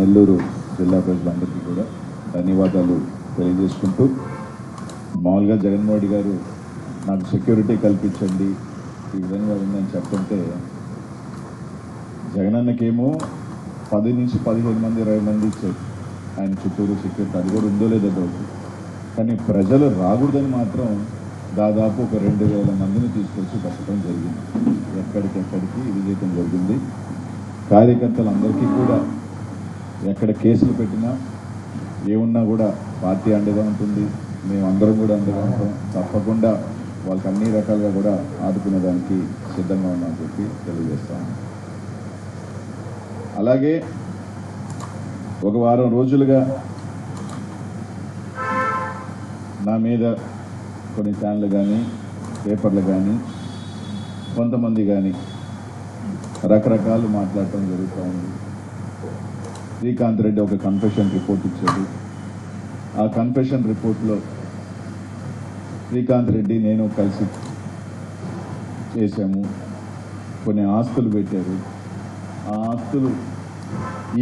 నెల్లూరు జిల్లా ప్రజలందరికీ కూడా ధన్యవాదాలు తెలియజేసుకుంటూ మామూలుగా జగన్మోహన్ రెడ్డి గారు నాకు సెక్యూరిటీ కల్పించండి ఈ విధంగా ఉందని చెప్తుంటే జగనన్నకేమో పది నుంచి పదిహేను మంది ఇరవై మంది ఇచ్చారు. ఆయన చుట్టూరు సెక్యూరిటీ అది కూడా ఉందో లేదో డౌట్ కానీ ప్రజలు రాకూడదని మాత్రం దాదాపు ఒక రెండు వేల మందిని తీసుకొచ్చి పెట్టడం జరిగింది. ఎక్కడికెక్కడికి ఇది చేయడం జరిగింది. కార్యకర్తలందరికీ కూడా ఎక్కడ కేసులు పెట్టినా ఏమున్నా కూడా పార్టీ అండగా ఉంటుంది. మేమందరం కూడా అండగా ఉంటాం. తప్పకుండా వాళ్ళకి అన్ని రకాలుగా కూడా ఆదుకునేదానికి సిద్ధంగా ఉన్నామని చెప్పి తెలియజేస్తాను అలాగే ఒక వారం రోజులుగా నా మీద కొన్ని ఛానళ్ళు కానీ పేపర్లు కానీ కొంతమంది కానీ రకరకాలు మాట్లాడటం జరుగుతూ ఉంది. శ్రీకాంత్ రెడ్డి ఒక కన్ఫెషన్ రిపోర్ట్ ఇచ్చాడు. ఆ కన్ఫెషన్ రిపోర్ట్లో శ్రీకాంత్ రెడ్డి నేను కలిసి చేశాము. కొన్ని ఆస్తులు పెట్టారు. ఆ ఆస్తులు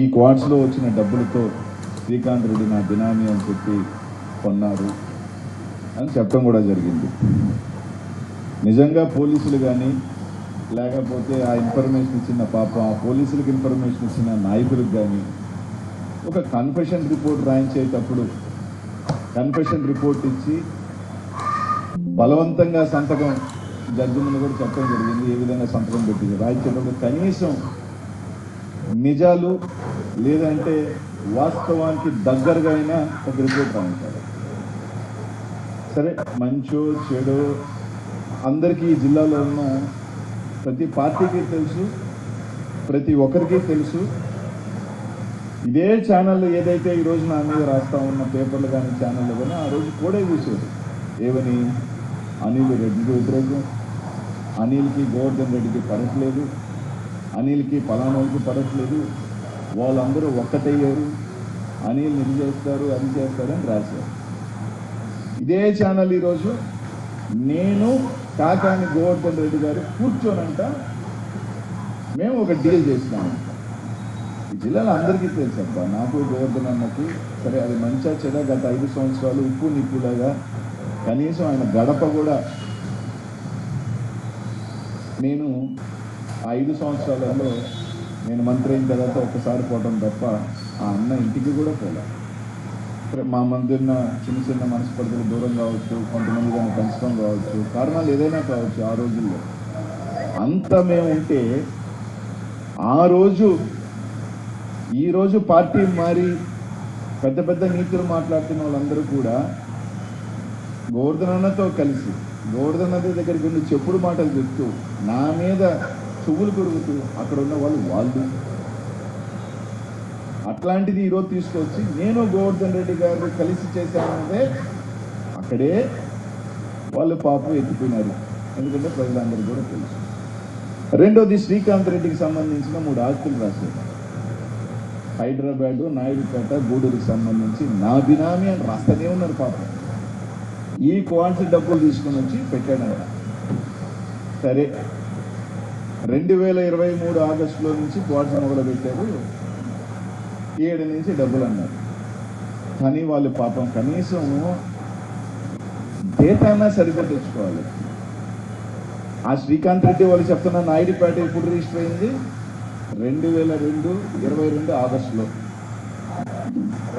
ఈ క్వార్ట్స్లో వచ్చిన డబ్బులతో శ్రీకాంత్ రెడ్డి నా బినామీ అని చెప్పి కొన్నారు అని చెప్పడం కూడా జరిగింది. నిజంగా పోలీసులు కానీ లేకపోతే ఆ ఇన్ఫర్మేషన్ ఇచ్చిన పాప ఆ పోలీసులకు ఇన్ఫర్మేషన్ ఇచ్చిన నాయకులకు కానీ ఒక కన్ఫెషన్ రిపోర్ట్ రాయించేటప్పుడు కన్ఫెషన్ రిపోర్ట్ ఇచ్చి బలవంతంగా సంతకం జడ్జి ముందు కూడా చెప్పడం జరిగింది ఏ విధంగా సంతకం పెట్టింది. రాయించేటప్పుడు కనీసం నిజాలు లేదంటే వాస్తవానికి దగ్గరగా అయినా ఒక రిపోర్ట్ రాయించాలి. సరే మంచో చెడో అందరికీ ఈ జిల్లాలో ఉన్న ప్రతి పార్టీకి తెలుసు ప్రతి ఒక్కరికి తెలుసు. ఇదే ఛానల్ ఏదైతే ఈ రోజు నా మీద రాస్తా ఉన్న పేపర్లు కానీ ఛానళ్ళు కానీ ఆ రోజు కూడా చూసేది ఏమని? అనిల్ రెడ్డికి వ్యతిరేకం. అనిల్కి గోవర్ధన్ రెడ్డికి పడట్లేదు. అనిల్కి పలానోళ్ళకి పడట్లేదు. వాళ్ళందరూ ఒక్కటయ్యారు. అనిల్ ఇది చేస్తారు అది చేస్తారని రాశారు. ఇదే ఛానల్ ఈరోజు నేను కాకాని గోవర్ధన్ రెడ్డి గారు కూర్చోనంట. మేము ఒక డీల్ చేసినాము. జిల్లాలో అందరికీ తెలుసు అబ్బా. నాకు గోవర్ధన్ అన్నకి సరే అది మంచిగా చెడ గత ఐదు సంవత్సరాలు ఉప్పు నిప్పులాగా కనీసం ఆయన గడప కూడా నేను ఆ ఐదు సంవత్సరాలలో నేను మంత్రి అయిన తర్వాత ఒకసారి పోవడం తప్ప ఆ అన్న ఇంటికి కూడా పోలే. మా మధ్య ఉన్న చిన్న చిన్న మనస్పర్ధలు దూరం కావచ్చు కొంతమంది దాన్ని పెంచడం కావచ్చు కారణాలు ఏదైనా కావచ్చు ఆ రోజుల్లో. అంత మేము ఉంటే ఆ రోజు ఈ రోజు పార్టీ మారి పెద్ద పెద్ద నీతులు మాట్లాడుతున్న వాళ్ళందరూ కూడా గోర్ధనన్నతో కలిసి గోవర్ధనది దగ్గరికి ఉండి చెప్పుడు మాటలు చెప్తూ నా మీద చువ్వులు కొడుకుతూ అక్కడ ఉన్న వాళ్ళు వాళ్ళు. అట్లాంటిది ఈరోజు తీసుకొచ్చి నేను గోవర్ధన్ రెడ్డి గారు కలిసి చేశానంటే అక్కడే వాళ్ళు పాపం ఎత్తిపోయినారు. ఎందుకంటే ప్రజలందరూ కూడా తెలుసు. రెండోది శ్రీకాంత్ రెడ్డికి సంబంధించిన మూడు ఆస్తులు రాశారు. హైదరాబాద్ నాయుడుపేట గూడూరుకి సంబంధించి నా బినామీ అని రాస్తూనే ఉన్నారు పాపం. ఈ క్వాంటి డబ్బులు తీసుకుని వచ్చి పెట్టాడంట సరే. రెండు వేల ఇరవై మూడు ఆగస్టులో నుంచి క్వార్ట్స్ మొదలు పెట్టారు ఏడు నుంచి డబ్బులు అన్నారు. కానీ వాళ్ళు పాపం కనీసం డేటానా సరిగ్గా తెచ్చుకోవాలి. ఆ శ్రీకాంత్ రెడ్డి వాళ్ళు చెప్తున్న నాయుడుపేట ఎప్పుడు రిజిస్టర్ అయింది? రెండు వేల రెండు ఇరవై రెండు ఆగస్టులో.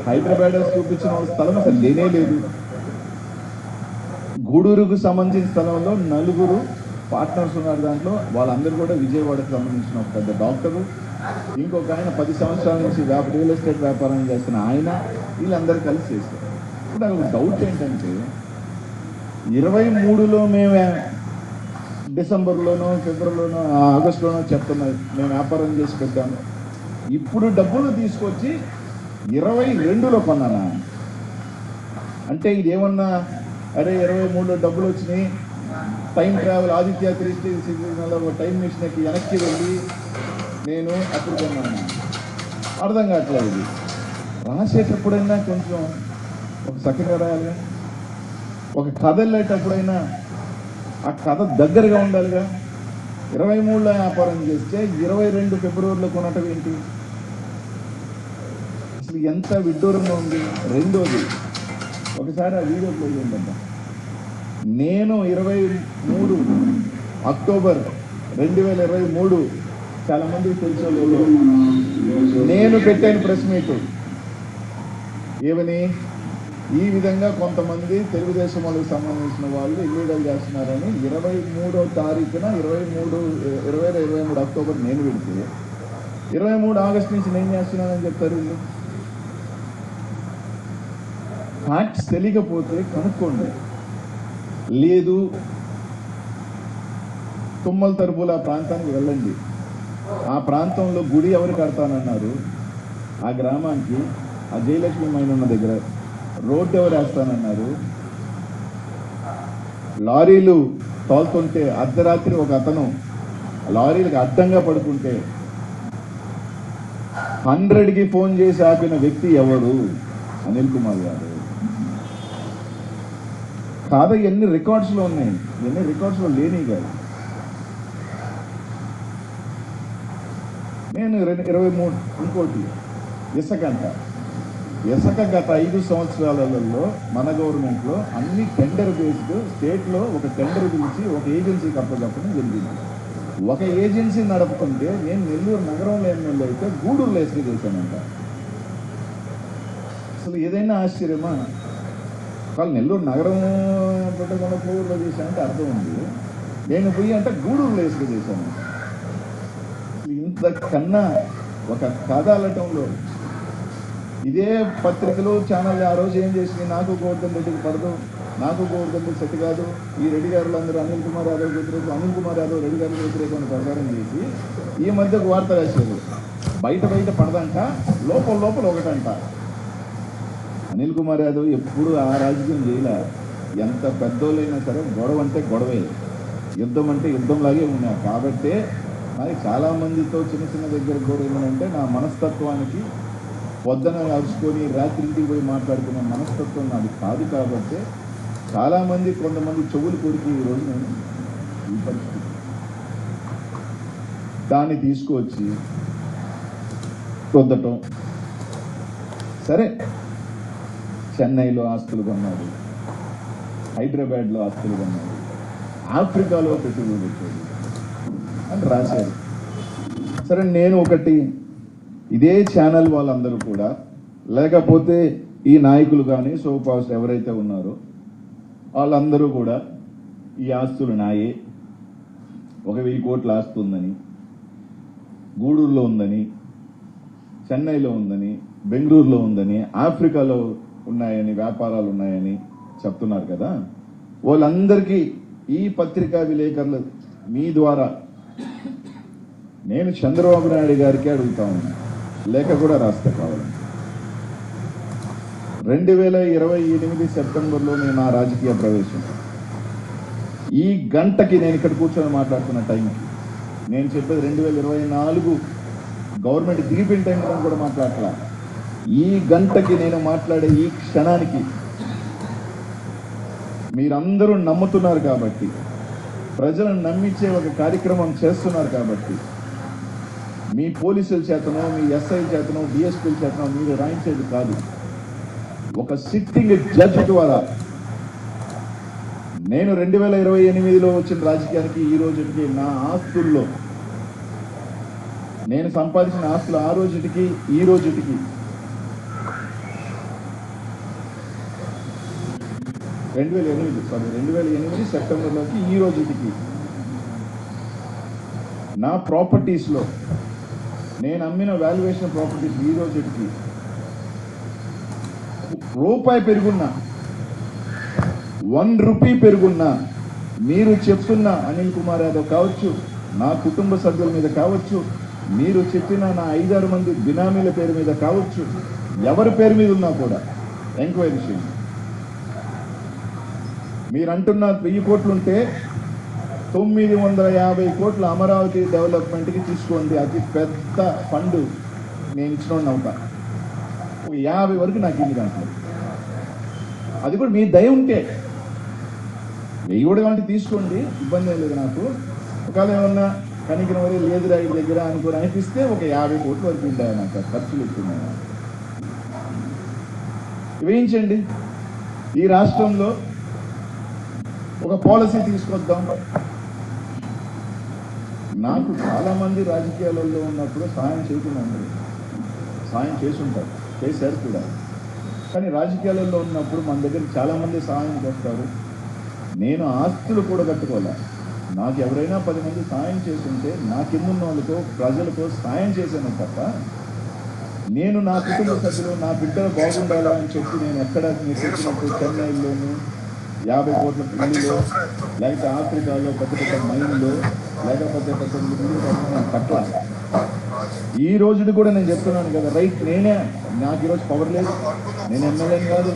హైదరాబాద్ చూపించిన వాళ్ళ స్థలం అసలు లేనే లేదు. గూడూరుకు సంబంధించిన స్థలంలో నలుగురు పార్ట్నర్స్ ఉన్నారు దాంట్లో. వాళ్ళందరూ కూడా విజయవాడకు సంబంధించిన ఒక పెద్ద డాక్టరు. ఇంకొక ఆయన పది సంవత్సరాల నుంచి వ్యాప రియల్ ఎస్టేట్ వ్యాపారం చేస్తున్న ఆయన వీళ్ళందరూ కలిసి చేస్తారు ఇప్పుడు నాకు డౌట్ ఏంటంటే ఇరవై మూడులో మేము డిసెంబర్లోనో ఫిబ్రవరిలోనో ఆగస్టులోనో చెప్తున్నారు నేను వ్యాపారం చేసి పెట్టాను. ఇప్పుడు డబ్బులు తీసుకొచ్చి ఇరవై రెండులో కొన్నానా? అంటే ఇది ఏమన్నా అరే ఇరవై మూడులో డబ్బులు వచ్చినాయి. టైం ట్రావెల్ ఆదిత్య క్రిస్టి ఒక టైం మిషన్ ఎక్కి వెనక్కి వెళ్ళి నేను అప్పుడు కొన్నాను. అర్థం కావట్లేదు ఇది. రాసేటప్పుడైనా కొంచెం ఒక సఖంగా రాయాలి ఒక కథ వెళ్ళేటప్పుడైనా ఆ కథ దగ్గరగా ఉండాలిగా. ఇరవై మూడులో వ్యాపారం చేస్తే ఇరవై రెండు ఫిబ్రవరిలో కొనటం ఏంటి? అసలు ఎంత విడ్డూరంగా ఉంది? రెండోది ఒకసారి ఆ వీడియో ప్లే చేయండి నేను ఇరవై మూడు అక్టోబర్ రెండు వేల ఇరవై మూడు చాలా మంది తెలుసో నేను పెట్టాను ప్రెస్ మీట్. ఏమని? ఈ విధంగా కొంతమంది తెలుగుదేశం వాళ్ళకి సంబంధించిన వాళ్ళు ఇల్లీగల్ చేస్తున్నారని ఇరవై మూడో తారీఖున ఇరవై మూడు ఇరవై ఇరవై మూడు అక్టోబర్ నేను పెడితే ఇరవై మూడు ఆగస్ట్ నుంచి నేను చేస్తున్నానని చెప్తారు వీళ్ళు. ఫ్యాక్ట్స్ తెలియకపోతే కనుక్కోండి. లేదు తుమ్మల తరుపుల ఆ ప్రాంతానికి వెళ్ళండి. ఆ ప్రాంతంలో గుడి ఎవరు కడతానన్నారు? ఆ గ్రామానికి ఆ జయలక్ష్మి మైన్ ఉన్న దగ్గర రోడ్డు ఎవరు వేస్తానన్నారు? లారీలు తోలుతుంటే అర్ధరాత్రి ఒక అతను లారీలకు అడ్డంగా పడుకుంటే హండ్రెడ్కి ఫోన్ చేసి ఆపిన వ్యక్తి ఎవరు? అనిల్ కుమార్ గారు. కాదా ఎన్ని రికార్డ్స్లో ఉన్నాయి? ఎన్ని రికార్డ్స్లో లేని కాదు. నేను రెండు ఇరవై మూడు ఇంకోటి ఇసుక ఇసుక గత ఐదు సంవత్సరాలలో మన గవర్నమెంట్లో అన్ని టెండర్ బేస్డ్ స్టేట్లో ఒక టెండర్ పిలిచి ఒక ఏజెన్సీకి అప్పచెప్పడం జరిగింది. ఒక ఏజెన్సీ నడుపుకుంటే నేను నెల్లూరు నగరంలో ఎమ్మెల్యే అయితే గూడూరులో ఎస్పీ చేశానంట. అసలు ఏదైనా ఆశ్చర్యమా? వాళ్ళు నెల్లూరు నగరం పెట్టకుండా కోవూరులో చేశానంటే అర్థం ఉంది. నేను పోయి అంటే గూడూరులో ఎస్పీ చేశాను. ఇంతకన్నా ఒక కథ అలటంలో ఇదే పత్రికలు ఛానల్ ఆ రోజు ఏం చేసింది? నాకు గోవర్ధన్ రెడ్డికి పడదు నాకు గోవర్ధన్ రెడ్డి సెట్ కాదు. ఈ రెడ్డి గారులు అందరూ అనిల్ కుమార్ యాదవ్ వ్యతిరేకం అనిల్ కుమార్ యాదవ్ రెడ్డి గారి వ్యతిరేకం ప్రచారం చేసి ఈ మధ్య ఒక వార్త రాశారు. బయట బయట పడదంట లోపల లోపల ఒకటంట. అనిల్ కుమార్ యాదవ్ ఎప్పుడు ఆ రాజకీయం చేయలే. ఎంత పెద్దోళ్ళైనా సరే గొడవ అంటే గొడవే. యుద్ధం అంటే యుద్ధంలాగే ఉన్నారు కాబట్టే మరి చాలా మందితో చిన్న చిన్న దగ్గర గొడవ ఏంటంటే నా మనస్తత్వానికి పొద్దున అరుచుకొని రాత్రి ఇంటికి పోయి మాట్లాడుకునే మనస్తత్వం నాది కాదు కాబట్టి చాలామంది కొంతమంది చెవులు కొరికి ఈ రోజు నేను ఈ పరిస్థితి. దాన్ని తీసుకువచ్చి పొద్దటం సరే చెన్నైలో ఆస్తులు కొన్నాడు హైదరాబాద్లో ఆస్తులు కొన్నాడు ఆఫ్రికాలో పెట్టుబడి పెట్టాడు అని రాశారు. సరే నేను ఒకటి ఇదే ఛానల్ వాళ్ళందరూ కూడా లేకపోతే ఈ నాయకులు కానీ సోపాస్ ఎవరైతే ఉన్నారో వాళ్ళందరూ కూడా ఈ ఆస్తులు నాయే. ఒక వెయ్యి కోట్ల ఆస్తి ఉందని గూడూరులో ఉందని చెన్నైలో ఉందని బెంగళూరులో ఉందని ఆఫ్రికాలో ఉన్నాయని వ్యాపారాలు ఉన్నాయని చెప్తున్నారు కదా. వాళ్ళందరికీ ఈ పత్రికా విలేకరులు మీ ద్వారా నేను చంద్రబాబు నాయుడు గారికి అడుగుతా ఉన్నాను లేఖ కూడా రాస్తా కావాలంటే రెండు వేల ఇరవై ఎనిమిది సెప్టెంబర్లో నేను నా రాజకీయ ప్రవేశం. ఈ గంటకి నేను ఇక్కడ కూర్చొని మాట్లాడుతున్న టైంకి నేను చెప్పేది రెండు వేల ఇరవై నాలుగు గవర్నమెంట్ దిగిపోయిన టైం కూడా మాట్లాడలా ఈ గంటకి నేను మాట్లాడే ఈ క్షణానికి మీరందరూ నమ్ముతున్నారు కాబట్టి ప్రజలను నమ్మించే ఒక కార్యక్రమం చేస్తున్నారు కాబట్టి మీ పోలీసుల చేతనో మీ ఎస్ఐ చేతనో డిఎస్పీల చేతనో మీరు రాయించేది కాదు. ఒక సిట్టింగ్ జడ్జి ద్వారా నేను రెండు వేల ఇరవై ఎనిమిదిలో వచ్చిన రాజకీయానికి ఈ రోజుకి నా ఆస్తుల్లో నేను సంపాదించిన ఆస్తులు ఆ రోజుటికి ఈ రోజుటికి రెండు వేల ఎనిమిది సారీ రెండు వేల ఎనిమిది సెప్టెంబర్లోకి ఈ రోజుటికి నా ప్రాపర్టీస్లో నేను అమ్మిన వాల్యుయేషన్ ప్రాపర్టీస్ ఈ రోజుకి రూపాయి పెరుగున్నా వన్ రూపీ పెరుగున్నా మీరు చెప్తున్న అనిల్ కుమార్ యాదవ్ కావచ్చు నా కుటుంబ సభ్యుల మీద కావచ్చు మీరు చెప్పిన నా ఐదారు మంది బినామీల పేరు మీద కావచ్చు ఎవరి పేరు మీద ఉన్నా కూడా ఎంక్వైరీ చేయండి. మీరు అంటున్న వెయ్యి కోట్లు ఉంటే తొమ్మిది వందల యాభై కోట్ల అమరావతి డెవలప్మెంట్కి తీసుకోండి. అతి పెద్ద ఫండ్ నేను ఇచ్చిన అవుతా యాభై వరకు నాకు ఇది దాంట్లో. అది కూడా మీ దయ ఉంటే. వెయ్యి కూడా కాబట్టి తీసుకోండి. ఇబ్బంది లేదు నాకు. ఒకవేళ ఏమన్నా కనికిన వరే లేదు రా ఈ దగ్గర అనుకుని అనిపిస్తే ఒక యాభై కోట్ల వరకు ఉంటాయి నాకు. ఖర్చులు ఎక్కువ వేయించండి. ఈ రాష్ట్రంలో ఒక పాలసీ తీసుకొద్దాం. నాకు చాలా మంది రాజకీయాలలో ఉన్నప్పుడు సాయం చేయకుండా ఉండదు సాయం చేసుంటారు చేశారు కూడా. కానీ రాజకీయాలలో ఉన్నప్పుడు మన దగ్గర చాలా మంది సహాయం చేస్తారు. నేను ఆస్తులు కూడా కట్టుకోలే నాకు ఎవరైనా పది మంది సాయం చేస్తుంటే నా కిందున్న వాళ్ళతో ప్రజలతో సాయం చేశాను తప్ప నేను నా కుటుంబ సభ్యులు నా బిడ్డలు బాగుండాలా అని చెప్పి నేను ఎక్కడ చెన్నైలోను యాభై కోట్ల పిల్లిలో లేకపోతే ఆఫ్రికాలో పెద్ద పెద్ద మైన్లో లేకపోతే పెద్ద ఇల్లు కట్టాలి ఈ రోజుని కూడా నేను చెప్తున్నాను కదా రైట్ నేనే నాకు ఈరోజు పవర్ లేదు. నేను ఎమ్మెల్యేని కాదు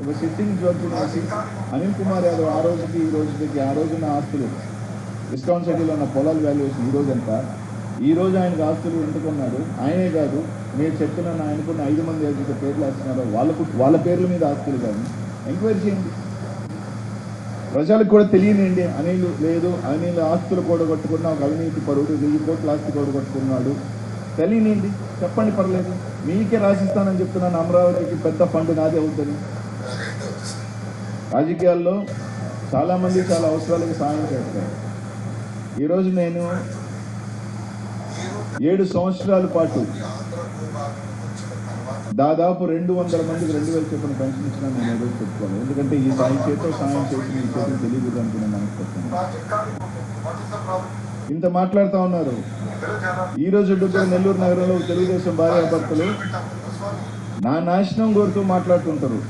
ఒక సిట్టింగ్ జడ్జి వేసి అనిల్ కుమార్ యాదవ్ ఆ రోజుకి ఈ రోజుకి ఆ రోజున ఆస్తులు డిస్కౌంట్ సిటీలో ఉన్న పొలాల వాల్యుయేషన్ ఈ రోజు ఎంత ఈ రోజు ఆయనకు ఆస్తులు ఎందుకున్నారు ఆయనే కాదు మీరు చెప్పిన ఆయనకున్న ఐదు మంది ఏదైతే పేర్లు వేస్తున్నారో వాళ్ళకు వాళ్ళ పేర్ల మీద ఆస్తులు కానీ ఎంక్వైరీ చేయండి. ప్రజలకు కూడా తెలియనిండి అనిల్ లేదు. అనిల్ ఆస్తులు కూడగొట్టుకున్న ఒక అవినీతి పరుడు వెయ్యి కోట్ల ఆస్తి కూడగొట్టుకున్నాడు. తెలియనిండి చెప్పండి పర్లేదు. మీకే రాసిస్తానని చెప్తున్నాను. అమరావతికి పెద్ద ఫండ్ నాదే అవుతుంది. రాజకీయాల్లో చాలామంది చాలా అవసరాలకు సాయం చేస్తారు. ఈరోజు నేను ఏడు సంవత్సరాల పాటు దాదాపు రెండు వందల మందికి రెండు వేల చొప్పున పెన్షన్ ఇచ్చిన నేను ఏదో చెప్పుకోవాలి ఎందుకంటే ఈ సాయి చేతో సాయం చేసి ఈ చేతులు తెలియదు అనుకునే మనసు ఇంత మాట్లాడుతూ ఉన్నారు. ఈ రోజు డుగ్గర నెల్లూరు నగరంలో తెలుగుదేశం భార్యాభర్తలు నా నాశనం కోరుతూ మాట్లాడుతుంటారు.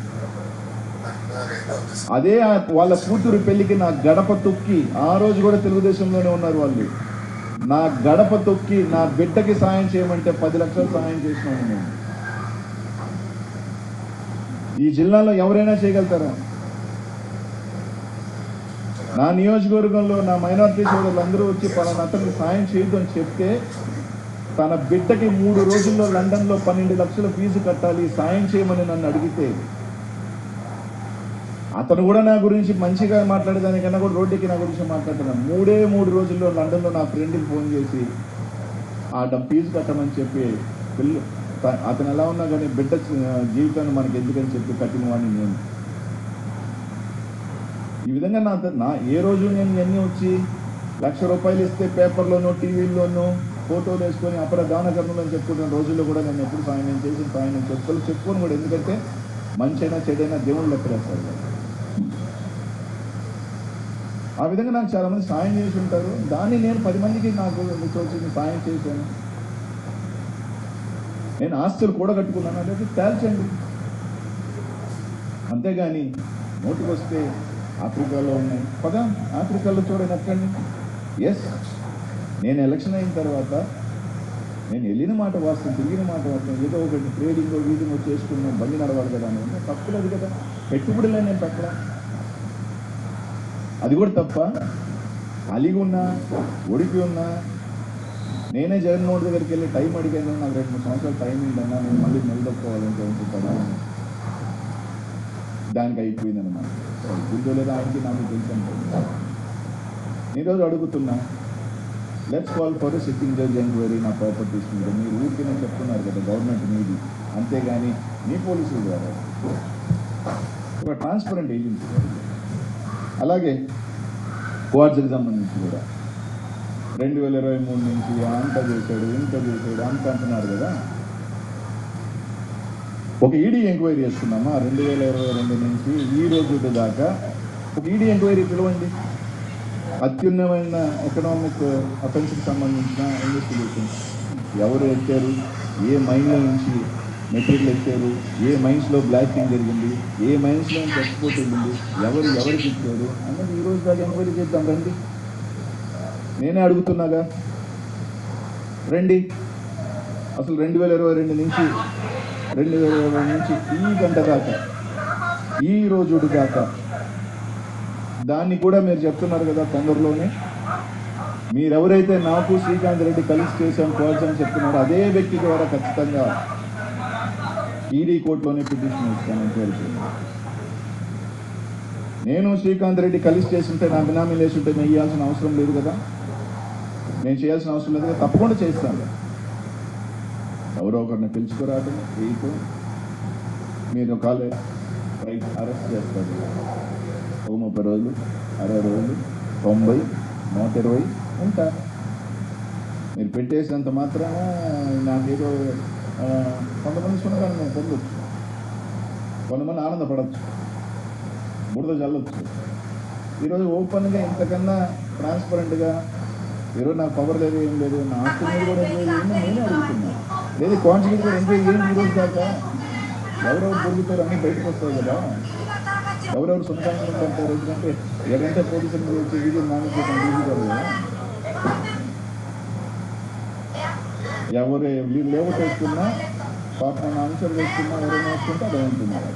అదే వాళ్ళ కూతురు పెళ్ళికి నా గడప తొక్కి ఆ రోజు కూడా తెలుగుదేశంలోనే ఉన్నారు వాళ్ళు. నా గడప తొక్కి నా బిడ్డకి సాయం చేయమంటే పది లక్షలు సాయం చేసినాను నేను. ఈ జిల్లాలో ఎవరైనా చేయగలుగుతారా? నా నియోజకవర్గంలో నా మైనార్టీ సోదరులు అందరూ వచ్చి పలానా అతనికి సాయం చేయొద్దు అని చెప్తే తన బిడ్డకి మూడు రోజుల్లో లండన్లో పన్నెండు లక్షల ఫీజు కట్టాలి సాయం చేయమని నన్ను అడిగితే అతను కూడా నా గురించి మంచిగా మాట్లాడేదానికన్నా కూడా రోడ్డుకి నా గురించి మాట్లాడుతున్నాను మూడే మూడు రోజుల్లో లండన్లో నా ఫ్రెండ్కి ఫోన్ చేసి ఆ ఫీజు కట్టమని చెప్పి పిల్ల అతను ఎలా ఉన్నా కానీ బిడ్డ జీవితాన్ని మనకి ఎందుకని చెప్పి కట్టిన వాడిని నేను. ఈ విధంగా నా నా ఏ రోజు నేను ఇవన్నీ వచ్చి లక్ష రూపాయలు ఇస్తే పేపర్లోనూ టీవీల్లోనూ ఫోటోలు వేసుకొని అప్పుడ దాన కర్మలు అని చెప్పుకుంటున్న రోజుల్లో కూడా నేను ఎప్పుడు సాయం నేను చేసిన సాయం నేను చెప్పుకోవాలి చెప్పుకోను కూడా ఎందుకంటే మంచి అయినా చెడైనా దేవుళ్ళు లెక్కలేస్తారు ఆ విధంగా నాకు చాలా మంది సాయం చేసి ఉంటారు. దాన్ని నేను పది మందికి నాకు వచ్చి సాయం చేశాను. నేను ఆస్తులు కూడా కట్టుకున్నాను అనేది తేల్చండి అంతేగాని నోటికి వస్తే ఆఫ్రికాలో ఉన్నాయి. పదా ఆఫ్రికాలో చూడండి ఎక్కండి. ఎస్ నేను ఎలక్షన్ అయిన తర్వాత నేను వెళ్ళిన మాట వాస్తవం తిరిగిన మాట వాస్తవం ఏదో ఒకటి ట్రేడింగ్ వీడింగ్ చేసుకున్నాం బండి నడవాలి కదా అని అంటే తప్పులేదు కదా. పెట్టుబడిలే నేను పెట్టలా. అది కూడా తప్ప అలిగి ఉన్నా ఒడిపి ఉన్నా నేనే జగన్మోహన్ దగ్గరికి వెళ్ళి టైం అడిగాను నాకు రెండు మూడు సంవత్సరాలు టైం ఉందన్నా నేను మళ్ళీ నిలదొక్కోవాలని చెప్పాను దానికి అయిపోయిందన్నమాట. గుండె లేదా ఆయనకి నాకు తెలుసు ఈరోజు అడుగుతున్నా let's call for sitting judge enquiry నా ప్రాపర్టీస్ మీద. మీరు ఊరికే చెప్తున్నారు కదా గవర్నమెంట్ మీది. అంతేగాని మీ పోలీసుల ద్వారా. ఒక ట్రాన్స్పరెంట్ ఏజెన్సీ అలాగే క్వార్ట్స్కి సంబంధించి కూడా. రెండు వేల ఇరవై మూడు నుంచి అంత చేశాడు ఇంత చేశాడు అంత అంటున్నారు కదా. ఒక ఈడీ ఎంక్వైరీ చేస్తున్నామా? రెండు వేల ఇరవై రెండు నుంచి ఈ రోజు దాకా ఒక ఈడీ ఎంక్వైరీ పిలవండి. అత్యున్నమైన ఎకనామిక్ అఫెన్స్కి సంబంధించిన ఇన్వెస్టిగేషన్ ఎవరు ఎత్తారు ఏ మైన్ల నుంచి మెటీరియల్ ఎత్తారు ఏ మైన్స్లో బ్లాస్టింగ్ జరిగింది? ఏ మైన్స్లో ఎక్స్పోర్ట్ వెళ్ళింది ఎవరు ఎవరికి ఇచ్చారు? అన్నది ఈ రోజు దాకా ఎంక్వైరీ చేద్దాం రండి. నేనే అడుగుతున్నాగా? రండి. అసలు రెండు వేల ఇరవై రెండు నుంచి రెండు వేల ఇరవై నుంచి ఈ గంట దాకా ఈ రోజు దాకా దాన్ని కూడా మీరు చెప్తున్నారు కదా తొందరలోనే? మీరెవరైతే నాకు శ్రీకాంత్ రెడ్డి కలిసి చేశాం కోల్చని అని చెప్తున్నారో అదే వ్యక్తి ద్వారా ఖచ్చితంగా ఈడీ కోర్టులోనే పిటిషన్ ఇస్తాను తెలుసు నేను శ్రీకాంత్ రెడ్డి కలిసి చేస్తుంటే నా బినామీ లేచుంటే నేను ఇవ్వాల్సిన అవసరం లేదు కదా? నేను చేయాల్సిన అవసరం లేదు తప్పకుండా చేస్తాను. ఎవరో ఒకరిని పిలుచుకురావడం మీకు మీరు కాలే రైట్ అరెస్ట్ చేస్తారు. ఓ ముప్పై రోజులు అరవై రోజులు తొంభై నూట ఇరవై ఉంటారు మీరు పెట్టేసినంత మాత్రాన నాకేదో కొంతమంది సునకాన్ని నేను పొందొచ్చు. కొంతమంది ఆనందపడవచ్చు బురద చల్లొచ్చు ఈరోజు ఓపెన్గా ఇంతకన్నా ట్రాన్స్పరెంట్గా ఈరోజు నాకు పవర్ లేదు ఏం లేదు నా ఆస్తి మీద కూడా ఏం లేదు ఏమో నేనే అడుగుతున్నా. లేదు కాన్స్టిట్యూట్ కూడా ఎంజాయ్ ఏం ఈ రోజు దాకా ఎవరెవరు దొరుకుతారు అన్నీ బయటకు వస్తాయి కదా. ఎవరెవరు సొంతంగా ఉంటారు ఎందుకంటే ఎవరంటే పోలీసులు వచ్చి వీడియో మేనేజ్ చేయడం ఈజీ కాదు. కదా ఎవరు వీళ్ళు లేవట్ వేసుకున్నా పాపం నా అంశాలు వేసుకున్నా ఎవరైనా వేసుకుంటే అదే ఉంటున్నారు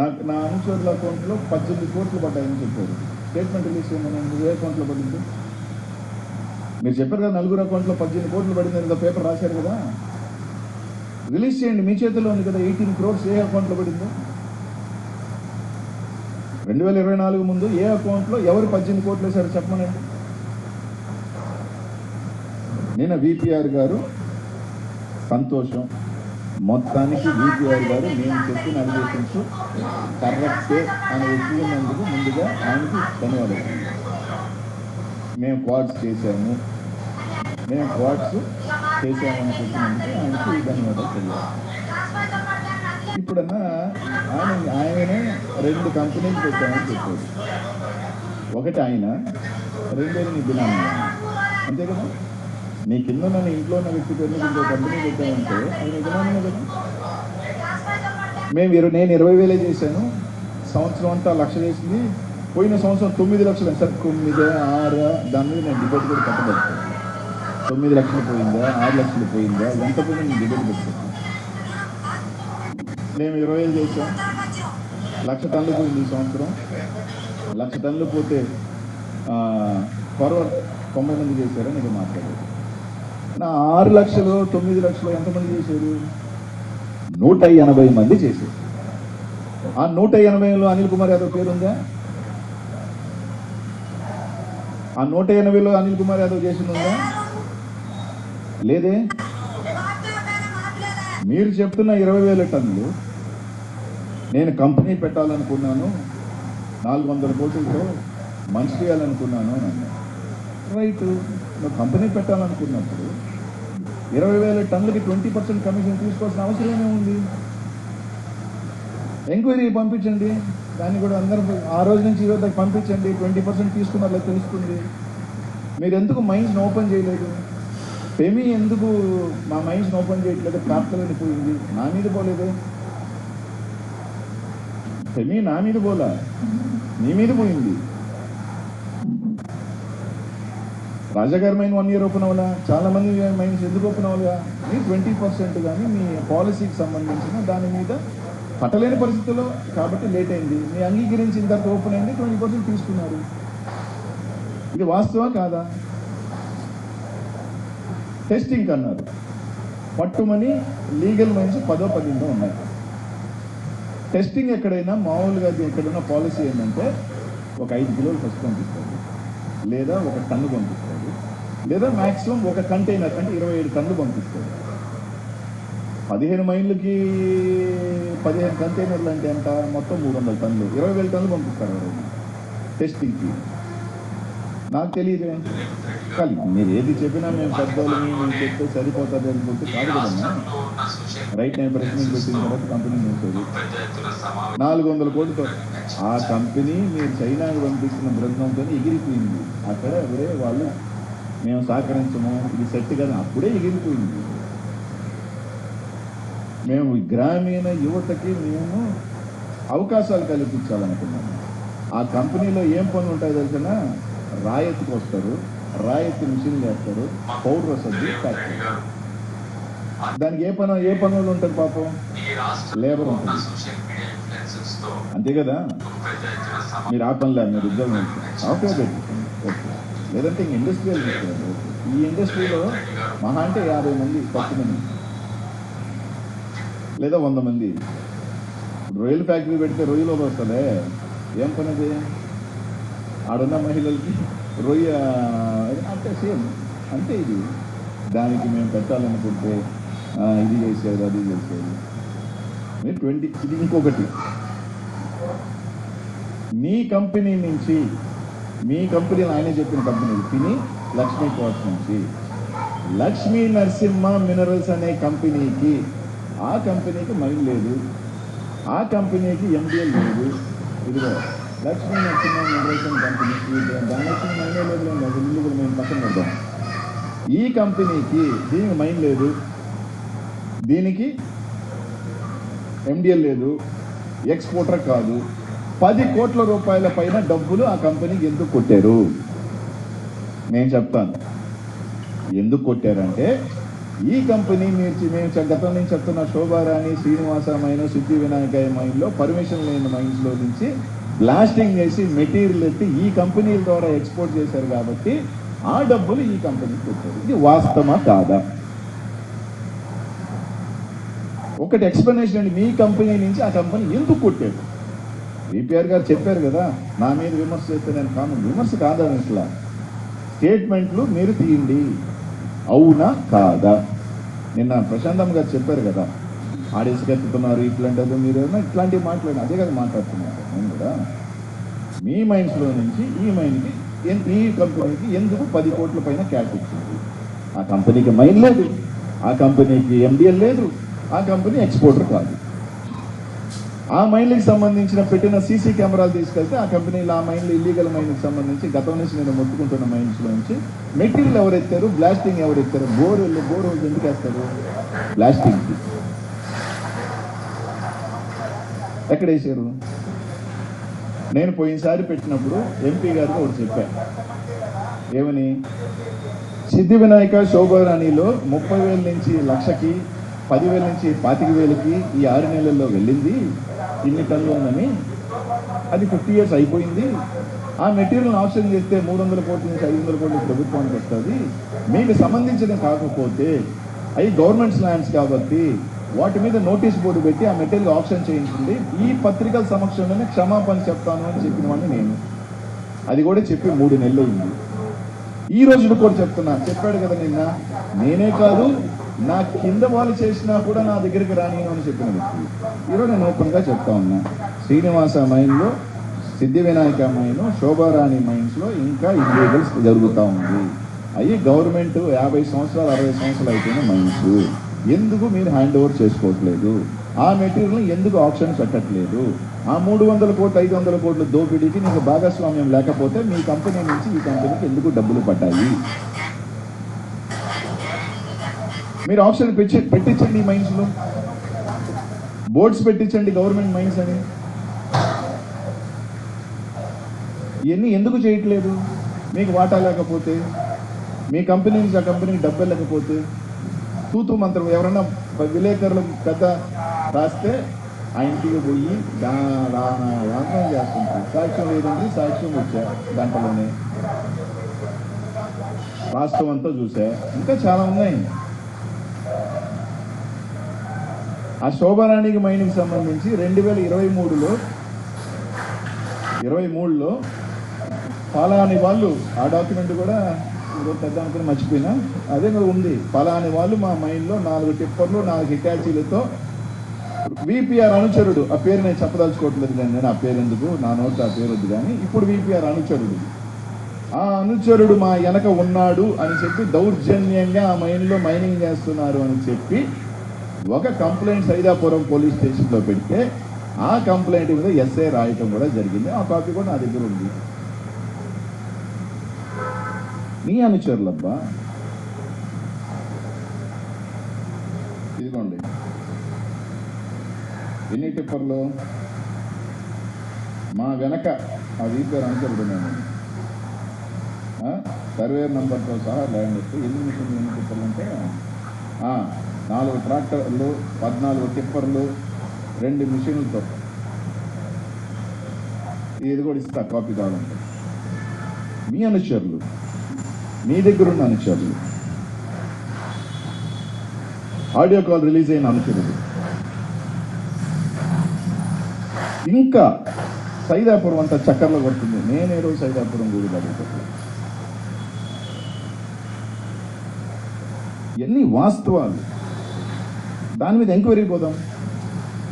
నాకు నా అనుచరుల అకౌంట్లో పద్దెనిమిది కోట్లు పడ్డాయని చెప్పారు. స్టేట్మెంట్ రిలీజ్ చేయమని ఏ అకౌంట్లో పడింది? మీరు చెప్పారు కదా నలుగురు అకౌంట్లో పద్దెనిమిది కోట్లు పడింది పేపర్ రాశారు కదా. రిలీజ్ చేయండి మీ చేతిలో ఉంది కదా ఎయిటీన్ క్రోర్స్ ఏ అకౌంట్లో పడిందో? రెండు వేల ఇరవై నాలుగు ముందు ఏ అకౌంట్లో ఎవరు పద్దెనిమిది కోట్లు వేశారు చెప్పమనండి. నేను విపిఆర్ గారు సంతోషం మొత్తానికి విపిఆర్ గారు మేము చెప్పిన అలిగేషన్స్ కరెక్టే అని ఒప్పుకున్నందుకు ముందుగా ఆయనకి ధన్యవాదాలు. మేము క్వాడ్స్ చేశాము. మేము క్వాడ్స్ చేశామని చెప్పినందుకు ఆయనకి ధన్యవాదాలు తెలియాలి ఇప్పుడన్నా ఆయన ఆయననే రెండు కంపెనీలు పెట్టామని చెప్పారు. ఒకటి ఆయన రెండేది నీ బినామీ. అంతే కదా? నీ కింద నన్ను ఇంట్లో ఉన్న వ్యక్తి పేరు ఇంకో కంపెనీ పెట్టామంటే అది నిజమే కదా? మేము ఇరవై నేను ఇరవై వేలే చేశాను. సంవత్సరం అంతా లక్ష చేసింది. పోయిన సంవత్సరం తొమ్మిది లక్షలు సార్ తొమ్మిది ఆరు దాని మీద నేను డిబేట్ కూడా కట్టబడతాను తొమ్మిది లక్షలు పోయిందా? ఆరు లక్షలు పోయిందా? ఎంత పోయిందో నేను డిబేట్ పెడతాను మేము ఇరవై వేలు చేసాం లక్ష టన్నులు పోయింది ఈ సంవత్సరం. లక్ష టన్నులు పోతే ఫార్వర్డ్ తొంభై మంది చేశారని ఇది మాట్లాడారు నా ఆరు లక్షలు తొమ్మిది లక్షలు ఎంతమంది చేశారు? నూట ఎనభై మంది చేశారు. ఆ నూట ఎనభైలో అనిల్ కుమార్ యాదవ్ పేరుందా? ఆ నూట ఎనభైలో అనిల్ కుమార్ యాదవ్ చేసిందా ఉందా లేదే. మీరు చెప్తున్న ఇరవై వేల టన్నులు నేను కంపెనీ పెట్టాలనుకున్నాను నాలుగు వందల కోట్లతో మంచి చేయాలనుకున్నాను అని అన్నా రైట్ నువ్వు కంపెనీ పెట్టాలనుకున్నప్పుడు ఇరవై వేల టన్నులకి ట్వంటీ పర్సెంట్ కమిషన్ తీసుకోవాల్సిన అవసరమే ఉంది? ఎంక్వైరీ పంపించండి. దాన్ని కూడా అందరూ ఆ రోజు నుంచి ఈరోజు దాకా పంపించండి. ట్వంటీ పర్సెంట్ తీసుకున్నారో తెలుస్తుంది. మీరు ఎందుకు మైండ్స్ని ఓపెన్ చేయలేదు? పెమి ఎందుకు మా మైండ్స్ని ఓపెన్ చేయట్లేదు? ప్రాప్తలని పోయింది. నా మీద పోలేదు. పెమి నా మీద పోలా? నీ మీద పోయింది. రాజాగారి మైండ్ వన్ ఇయర్ ఓపెన్ అవ్వాలా? చాలా మంది మైండ్స్ ఎందుకు ఓపెన్ అవ్వాలిగా? మీ ట్వంటీ పర్సెంట్ కానీ మీ పాలసీకి సంబంధించిన దాని మీద పట్టలేని పరిస్థితుల్లో కాబట్టి లేట్ అయింది. మీ అంగీకరించిన తర్వాత ఓపెన్ అయింది ట్వంటీ పర్సెంట్ తీసుకున్నారు. ఇది వాస్తవా కాదా? టెస్టింగ్ అన్నారు పట్టుమని లీగల్ మైన్స్ పదో పదిందో ఉన్నాయి. టెస్టింగ్ ఎక్కడైనా మామూలుగా అది ఎక్కడున్న పాలసీ ఏంటంటే ఒక ఐదు కిలోలు ఫస్ట్ పంపిస్తారు. లేదా ఒక టన్ను పంపిస్తారు. లేదా మ్యాక్సిమం ఒక కంటైనర్ అంటే ఇరవై ఏడు టన్నులు పంపిస్తారు. పదిహేను మైళ్ళకి పదిహేను కంటైనర్లు అంటే ఎంత? మొత్తం మూడు వందల టన్నులు. ఇరవై వేల టన్నులు పంపిస్తారు టెస్టింగ్కి నాకు తెలియదే. కానీ మీరు ఏది చెప్పినా మేము పెద్దోళ్ళు మేము చెప్తే సరిపోతుంది అనుకుంటే కాదు కదమ్మా రైట్ నేను ప్రశ్న పెట్టిన తర్వాత కంపెనీ ఉంటుంది నాలుగు వందల కోట్లతో. ఆ కంపెనీ మీరు చైనాకు పంపించిన బృందంతో ఎగిరిపోయింది. అక్కడ వేరే వాళ్ళు మేము సహకరించము ఇది సెట్ కదా అప్పుడే ఎగిరిపోయింది. మేము గ్రామీణ యువతకి మేము అవకాశాలు కల్పించాలనుకున్నాము. ఆ కంపెనీలో ఏం పనులు ఉంటాయో తెలిసిన రాయత్తుకు వస్తారు రాయత్తి మిషన్ చేస్తారు పౌడర్ వస్తుంది ఫ్యాక్టరీ దానికి ఏ పని ఏ పనులు ఉంటుంది పాపం? లేబర్ ఉంటుంది. అంతే కదా? మీరు ఆ పనిలే మీరు ఉద్యోగం ఓకే. లేదంటే ఇంక ఇండస్ట్రియల్ ఈ ఇండస్ట్రీలో మహా అంటే యాభై మంది పది మంది. లేదా వంద మంది. రొయ్యల ఫ్యాక్టరీ పెడితే రొయ్యలు వస్తుందే. ఏం పని అది ఆడున్న మహిళలకి రొయ్య అంటే సేమ్ అంతే ఇది. దానికి మేము పెట్టాలనుకుంటే ఇది చేసేది అది చేసేది. మీరు ట్వంటీ ఇది ఇంకొకటి. మీ కంపెనీ నుంచి మీ కంపెనీలో ఆయనే చెప్పిన కంపెనీలు తిని లక్ష్మీ కోట్ నుంచి. లక్ష్మీ నరసింహ మినరల్స్ అనే కంపెనీకి ఆ కంపెనీకి మైండ్ లేదు. ఆ కంపెనీకి ఎండిఎల్ లేదు. ఇదిగో లక్ష్మీ నరసింహ మినరల్స్ అనే కంపెనీకి ధనలక్ష్మి మైనే లేదు ఇల్లు కూడా మేము పక్కన పెడతాం ఈ కంపెనీకి దీనికి మైండ్ లేదు. దీనికి ఎండిఎల్ లేదు. ఎక్స్పోర్టర్ కాదు. పది కోట్ల రూపాయల పైన డబ్బులు ఆ కంపెనీకి ఎందుకు కొట్టారు? నేను చెప్తాను. ఎందుకు కొట్టారంటే ఈ కంపెనీ మీరు మేము గతం నుంచి చెప్తున్న శోభారాణి శ్రీనివాస మైన్ సిద్ధి వినాయక మైన్లో పర్మిషన్ లేని మైన్స్లో నుంచి బ్లాస్టింగ్ చేసి మెటీరియల్ ఎత్తి ఈ కంపెనీల ద్వారా ఎక్స్పోర్ట్ చేశారు కాబట్టి ఆ డబ్బులు ఈ కంపెనీకి కొట్టారు. ఇది వాస్తవమా కాదా? ఒకటి ఎక్స్ప్లెనేషన్ అండి. మీ కంపెనీ నుంచి ఆ కంపెనీ ఎందుకు కొట్టారు? విపిఆర్ గారు చెప్పారు కదా నా మీద విమర్శ చేస్తే నేను కాను. విమర్శ కాదని ఇట్లా స్టేట్మెంట్లు మీరు తీయండి. అవునా కాదా? నిన్న ప్రశాంతం గారు చెప్పారు కదా ఆడేసుకెత్తుతున్నారు ఇట్లాంటి మీరు ఏమన్నా ఇట్లాంటివి మాట్లాడిన అదే కదా మాట్లాడుతున్నారు. నేను కూడా మీ మైండ్స్లో నుంచి ఈ మైండ్కి ఈ కంపెనీకి ఎందుకు పది కోట్ల పైన క్యాష్ ఇచ్చింది? ఆ కంపెనీకి మైండ్ లేదు. ఆ కంపెనీకి ఎండిఎల్ లేదు. ఆ కంపెనీ ఎక్స్పోర్టర్ కాదు. ఆ మైన్లకు సంబంధించిన పెట్టిన సీసీ కెమెరాలు తీసుకెళ్తే ఆ కంపెనీలో ఆ మైన్లు ఇల్లీగల్ మైన్కి సంబంధించి గతం నుంచి నేను ముట్టుకుంటున్న మైన్స్లో నుంచి మెటీరియల్ ఎవరెత్తారు? బ్లాస్టింగ్ ఎవరెత్తారు? బోర్ వెళ్ళి బోర్ హోల్స్ ఎందుకు వేస్తారు? బ్లాస్టింగ్కి ఎక్కడ వేసారు? నేను పోయినసారి పెట్టినప్పుడు ఎంపీ గారికి ఒకటి చెప్పాను ఏమని? సిద్ధి వినాయక శోభారాణిలో ముప్పై వేల నుంచి లక్షకి పదివేల నుంచి పాతిక వేలకి ఈ ఆరు నెలల్లో వెళ్ళింది. ఇన్ని టన్నులు ఉందని అది ఫిఫ్టీ ఇయర్స్ అయిపోయింది. ఆ మెటీరియల్ ఆప్షన్ చేస్తే మూడు వందల కోట్ల నుంచి ఐదు వందల కోట్ల ప్రభుత్వానికి వస్తుంది. మీకు సంబంధించిన కాకపోతే అవి గవర్నమెంట్స్ ల్యాండ్స్ కాబట్టి వాటి మీద నోటీస్ బోర్డు పెట్టి ఆ మెటీరియల్ ఆప్షన్ చేయించండి. ఈ పత్రికల సమక్షంలోనే క్షమాపణ చెప్తాను అని చెప్పిన వాడిని నేను. అది కూడా చెప్పి మూడు నెలలు అయింది. ఈ రోజు కూడా చెప్తున్నా. చెప్పాడు కదా నిన్న. నేనే కాదు నా కింద వాళ్ళు చేసినా కూడా నా దగ్గరికి రానియను అని చెప్పిన వ్యక్తి. ఈరోజు నేను ఓపెన్గా చెప్తా ఉన్నా. శ్రీనివాస మైన్లో సిద్ధి వినాయక మైన్ శోభారాణి మైన్స్లో ఇంకా ఇల్లీగల్స్ జరుగుతూ ఉంది. అవి గవర్నమెంట్ యాభై సంవత్సరాలు అరవై సంవత్సరాలు అయిపోయిన మైన్స్ ఎందుకు మీరు హ్యాండ్ ఓవర్ చేసుకోవట్లేదు? ఆ మెటీరియల్ ఎందుకు ఆప్షన్ పెట్టట్లేదు? ఆ మూడు వందల కోట్లు ఐదు వందల కోట్ల దోపిడీకి నీకు భాగస్వామ్యం లేకపోతే మీ కంపెనీ నుంచి ఈ కంపెనీకి ఎందుకు డబ్బులు పడ్డాయి? మీరు ఆప్షన్ పెట్టి పెట్టించండి ఈ మైన్స్ బోర్డ్స్ పెట్టించండి గవర్నమెంట్ మైన్స్ అని. ఇవన్నీ ఎందుకు చేయట్లేదు? మీకు వాటా లేకపోతే మీ కంపెనీ నుంచి ఆ కంపెనీకి డబ్బు లేకపోతే తూతూ మంత్రం ఎవరన్నా విలేకరులు పెద్ద రాస్తే ఆ ఇంటికి పోయి దా చేస్తుంటారు. సాక్ష్యం లేదండి సాక్ష్యం వచ్చా గంటలోనే? రాష్ట్రం అంతా చూసా. ఇంకా చాలా ఉన్నాయి. ఆ శోభరాణికి మైనింగ్ సంబంధించి రెండు వేల ఇరవై మూడులో ఇరవై మూడులో పాలాని వాళ్ళు ఆ డాక్యుమెంట్ కూడా ఈరోజు పెద్ద అనుకుని మర్చిపోయినా. అదే కూడా ఉంది. పలాని వాళ్ళు మా మైండ్లో నాలుగు టిప్పర్లు నాలుగు హిటాచీలతో విపిఆర్ అనుచరుడు. ఆ పేరు నేను చెప్పదలుచుకోవట్లేదు కానీ నేను ఆ పేరు ఎందుకు? నా నోట్ ఆ పేరు వద్దు కానీ ఇప్పుడు విపిఆర్ అనుచరుడు. ఆ అనుచరుడు మా వెనక ఉన్నాడు అని చెప్పి దౌర్జన్యంగా ఆ మైన్లో మైనింగ్ చేస్తున్నారు అని చెప్పి ఒక కంప్లైంట్ సైదాపురం పోలీస్ స్టేషన్లో పెడితే ఆ కంప్లైంట్ మీద ఎస్ఐ రాయటం కూడా జరిగింది. ఆ కాపీ కూడా నా దగ్గర ఉంది. మీ అనుచరులబ్బా. ఇదిగోండి. ఎన్ని టిప్పర్లు? మా వెనక ఆ వీపీఆర్ అనుచరుడు నేను. సర్వేర్ నంబర్తో సహా ల్యాండ్ వస్తే ఎన్ని మిషన్ ఎన్ని టిప్పర్లు అంటే నాలుగు ట్రాక్టర్లు పద్నాలుగు టిప్పర్లు రెండు మిషన్లతో. ఇది కూడా ఇస్తా కాపీ కావాలంటే. మీ అనుచరులు మీ దగ్గర ఉన్న అనుచరులు. ఆడియో కాల్ రిలీజ్ అయిన అనుచరులు. ఇంకా సైదాపురం అంతా చక్కర్లు కొడుతుంది. నేనే రోజు సైదాపురం గుడి అడుగుతాను ఎన్ని వాస్తవాలు. దాని మీద ఎంక్వైరీ పోదాం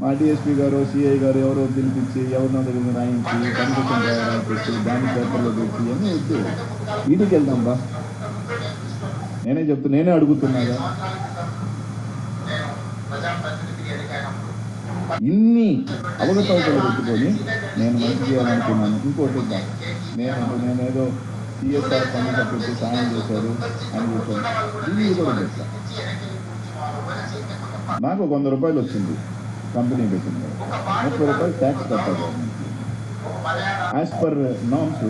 మా డిఎస్పీ గారు సిఐ గారు ఎవరో పిలిపించి ఎవరినో దగ్గర రాయించి కన్ఫ్యూషన్ రాయించి దాని పేపర్లో పెట్టి అన్నీ వద్దు వీటికి వెళ్దాం బా. నేనే చెప్తూ నేనే అడుగుతున్నాగా ఇన్ని అవగతవకలు పెట్టుకొని నేను మంచి చేయాలనుకున్నాను. ఇంకోటి నేను నేనేదో సిఎస్ఆర్ పని పెట్టి సాయం చేశారు అని చెప్పాను. ఇది కూడా చెప్తాను నాకు ఒక వంద రూపాయలు వచ్చింది. కంపెనీ పెట్టింది. ముప్పై రూపాయలు ట్యాక్స్ కట్టాలి as per norms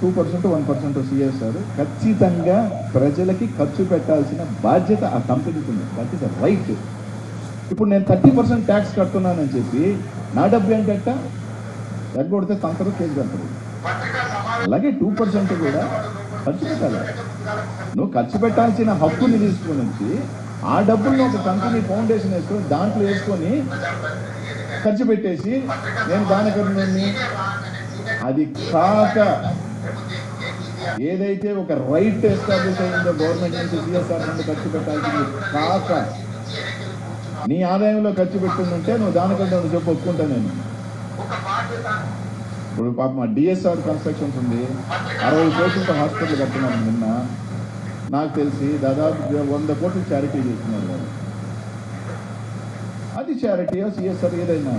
two percent one percent CSR ఖచ్చితంగా ప్రజలకి ఖర్చు పెట్టాల్సిన బాధ్యత ఆ కంపెనీకి ఉంది. దట్ ఈస్ రైట్ ఇప్పుడు నేను థర్టీ పర్సెంట్ ట్యాక్స్ కడుతున్నానని చెప్పి నా డబ్బు ఏంటంట? ఎగ్గొడితే తనతో కేసు కట్టరు అలాగే టూ పర్సెంట్ కూడా ఖర్చు పెట్టాలి. నువ్వు ఖర్చు పెట్టాల్సిన హక్కుని తీసుకుని నుంచి ఆ డబ్బుల్ని ఒక కంపెనీ ఫౌండేషన్ వేసుకొని దాంట్లో వేసుకొని ఖర్చు పెట్టేసి నేను దానకరుణ్ణి అది కాక ఏదైతే ఒక రైట్ ఎస్టాబ్లిష్ అయిందో గవర్నమెంట్ నుంచి సిఎస్ఆర్ నుండి ఖర్చు పెట్టాల్సింది కాక నీ ఆదాయంలో ఖర్చు పెట్టుందంటే నువ్వు దానికంటే చెప్పు ఒప్పుకుంటా నేను. ఇప్పుడు పాప డిఎస్ఆర్ కన్స్ట్రక్షన్స్ ఉంది. అరవై కోట్లతో హాస్పిటల్ కట్టినాను నిన్న. నాకు తెలిసి దాదాపు వంద కోట్లు చారిటీ చేస్తున్నారు వాళ్ళు. అది చారిటీ సిఎస్ఆర్ ఏదైనా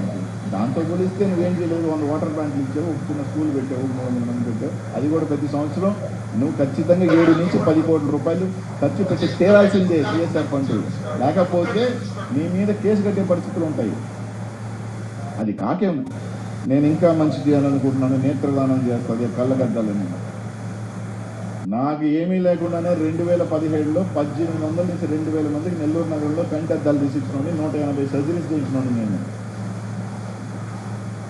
దాంతో పోలిస్తే నువ్వేం చేయలేదు వంద వాటర్ ప్లాంట్లు ఇచ్చావు ఒక చిన్న స్కూల్ పెట్టావు మూడు వందల మంది పెట్టావు. అది కూడా ప్రతి సంవత్సరం నువ్వు ఖచ్చితంగా ఏడు నుంచి పది కోట్ల రూపాయలు ఖర్చు పెట్టి తేరాల్సిందే సిఎస్ఆర్ ఫండ్ లేకపోతే నీ మీద కేసు కట్టే పరిస్థితులు ఉంటాయి. అది కాకేం? నేను ఇంకా మంచి చేయాలనుకుంటున్నాను నేత్రదానం చేస్తుంది కళ్ళగద్దాలని నాకు ఏమీ లేకుండానే రెండు వేల పదిహేడులో పద్దెనిమిది వందల నుంచి రెండు వేల మందికి నెల్లూరు నగరంలో కంటద్దాలు తీసిచ్చినండి నూట ఎనభై సర్జరీస్ చేయించినాను నేను.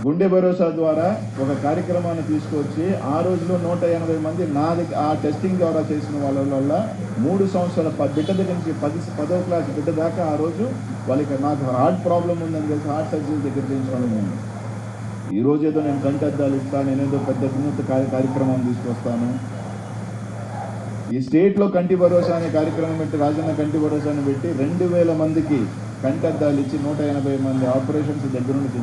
గుండె భరోసా ద్వారా ఒక కార్యక్రమాన్ని తీసుకొచ్చి ఆ రోజులో నూట ఎనభై మంది నా ఆ టెస్టింగ్ ద్వారా చేసిన వాళ్ళ వల్ల మూడు సంవత్సరాల బిడ్డ దగ్గర నుంచి పది పదో క్లాస్ బిడ్డ దాకా ఆ రోజు వాళ్ళకి నాకు హార్ట్ ప్రాబ్లం ఉందని తెలిసి హార్ట్ సర్జరీ దగ్గర చేయించిన నేను. ఈ ఏదో నేను కంటద్దాలు ఇస్తాను నేనేదో పెద్ద వినూత్న కార్య- కార్యక్రమం తీసుకొస్తాను. ఈ స్టేట్లో కంటి భరోసా అనే కార్యక్రమం పెట్టి రాజన్న కంటి భరోసాను పెట్టి రెండు వేల మందికి కంటద్దాలు ఇచ్చి నూట ఎనభై మంది ఆపరేషన్స్ దగ్గర నుండి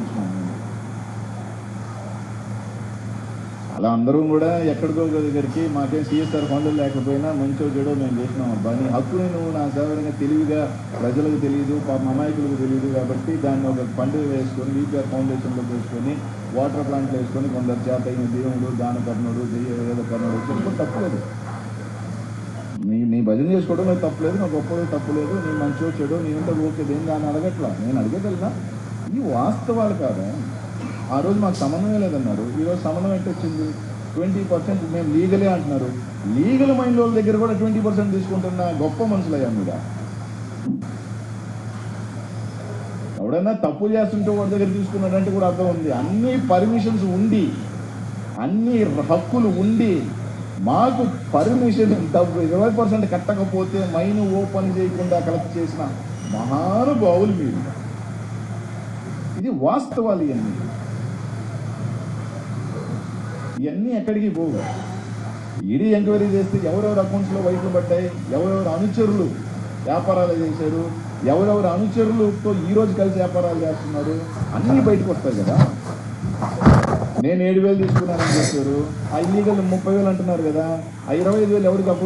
అలా అందరూ కూడా ఎక్కడికో దగ్గరికి మాకేం సిఎస్ఆర్ ఫండ్లు లేకపోయినా మంచో చెడో మేము చేసినాం అబ్బా. నీ హక్కుని నువ్వు నా సేవరంగా తెలివిగా ప్రజలకు తెలియదు అమాయకులకు తెలియదు కాబట్టి దాన్ని ఒక పండుగ వేసుకొని వీపీఆర్ ఫౌండేషన్లో వేసుకొని వాటర్ ప్లాంట్లు వేసుకొని కొందరు చేత అయిన దేవుడు దాన కర్ణుడు దెయ్య ఏదో కర్ణుడు చెప్పడం తప్పలేదు నీ భజన చేసుకోవడం నాకు తప్పులేదు నా గొప్పదో తప్పులేదు నీ మంచో చెడో నీ ఉంటే ఓకే దేని దాన్ని అడగట్లా? నేను అడిగేదల్లా ఈ వాస్తవాలు కాదా. ఆ రోజు మాకు సమన్వయం లేదన్నారు. ఈరోజు సమన్వయం ఎట్ట వచ్చింది ట్వంటీ పర్సెంట్ మేము లీగలే అంటున్నారు. లీగల్ మైండ్ వాళ్ళ దగ్గర కూడా ట్వంటీ పర్సెంట్ తీసుకుంటున్న గొప్ప మనుషులయ్యా మీద ఎవడన్నా తప్పు చేస్తుంటే వాడి దగ్గర తీసుకున్నాడంటే కూడా అర్థం ఉంది. అన్ని పర్మిషన్స్ ఉండి అన్ని హక్కులు ఉండి మాకు పర్మిషన్ డబ్బు ఇరవై పర్సెంట్ కట్టకపోతే మైన్ ఓపెన్ చేయకుండా కలెక్ట్ చేసిన మహానుభావులు మీరు. ఇది వాస్తవాలు ఇవన్నీ. ఇవన్నీ ఎక్కడికి పోవు. ఈడీ ఎంక్వైరీ చేస్తే ఎవరెవరు అకౌంట్స్లో వైట్లు పడ్డాయి ఎవరెవరు అనుచరులు వ్యాపారాలు చేశారు ఎవరెవరు అనుచరులతో ఈ రోజు కలిసి వ్యాపారాలు చేస్తున్నారు అన్నీ బయటకు వస్తాయి కదా. నేను ఏడు వేలు తీసుకున్నానని చెప్పారు. ఆ ఇల్లీగల్ ముప్పై వేలు అంటున్నారు కదా. ఆ ఇరవై ఐదు వేలు ఎవరికి అఫోర్డ్